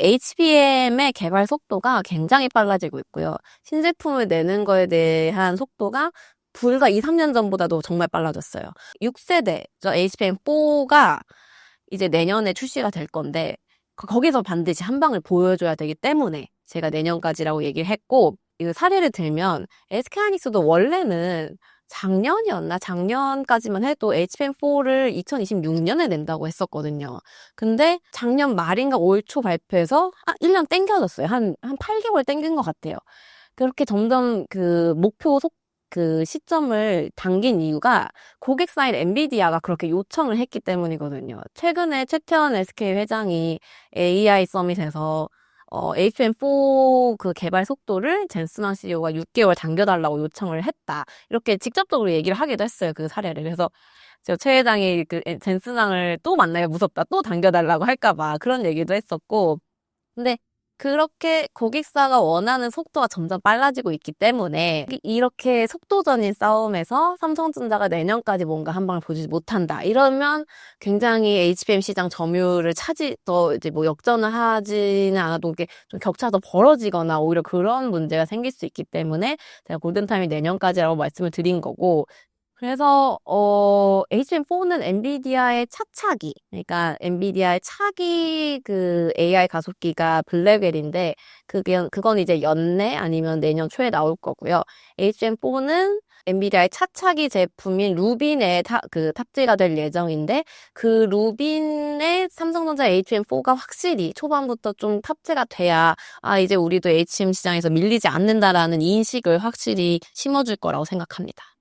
HBM의 개발 속도가 굉장히 빨라지고 있고요. 신제품을 내는 거에 대한 속도가 불과 2, 3년 전보다도 정말 빨라졌어요. 6세대, 저 HBM4가 이제 내년에 출시가 될 건데, 거- 거기서 반드시 한 방을 보여줘야 되기 때문에 제가 내년까지라고 얘기를 했고, 이 사례를 들면, SK하이닉스도 원래는 작년이었나? 작년까지만 해도 HBM4를 2026년에 낸다고 했었거든요. 근데 작년 말인가 올 초 발표해서 한 1년 땡겨졌어요. 한, 한 8개월 땡긴 것 같아요. 그렇게 점점 그 목표 속, 그 시점을 당긴 이유가 고객 사인 엔비디아가 그렇게 요청을 했기 때문이거든요. 최근에 최태원 SK 회장이 AI 서밋에서 어, HBM4 그 개발 속도를 젠스나 CEO가 6개월 당겨달라고 요청을 했다. 이렇게 직접적으로 얘기를 하기도 했어요. 그 사례를. 그래서 저최 회장이 그 젠스랑을 또 만나야 무섭다. 또 당겨달라고 할까봐 그런 얘기도 했었고. 근데 그렇게 고객사가 원하는 속도가 점점 빨라지고 있기 때문에 이렇게 속도전인 싸움에서 삼성전자가 내년까지 뭔가 한 방을 보지 못한다. 이러면 굉장히 HBM 시장 점유율을 차지, 더 이제 뭐 역전을 하지는 않아도 이게 좀 격차가 더 벌어지거나 오히려 그런 문제가 생길 수 있기 때문에 제가 골든타임이 내년까지라고 말씀을 드린 거고 그래서 어 HBM4는 엔비디아의 차차기 그러니까 엔비디아의 차기 그 AI 가속기가 블랙웰인데 그게 그건 이제 연내 아니면 내년 초에 나올 거고요. HBM4는 엔비디아의 차차기 제품인 루빈에 타, 그 탑재가 될 예정인데 그 루빈에 삼성전자 HBM4가 확실히 초반부터 좀 탑재가 돼야 아 이제 우리도 HBM 시장에서 밀리지 않는다라는 인식을 확실히 심어줄 거라고 생각합니다.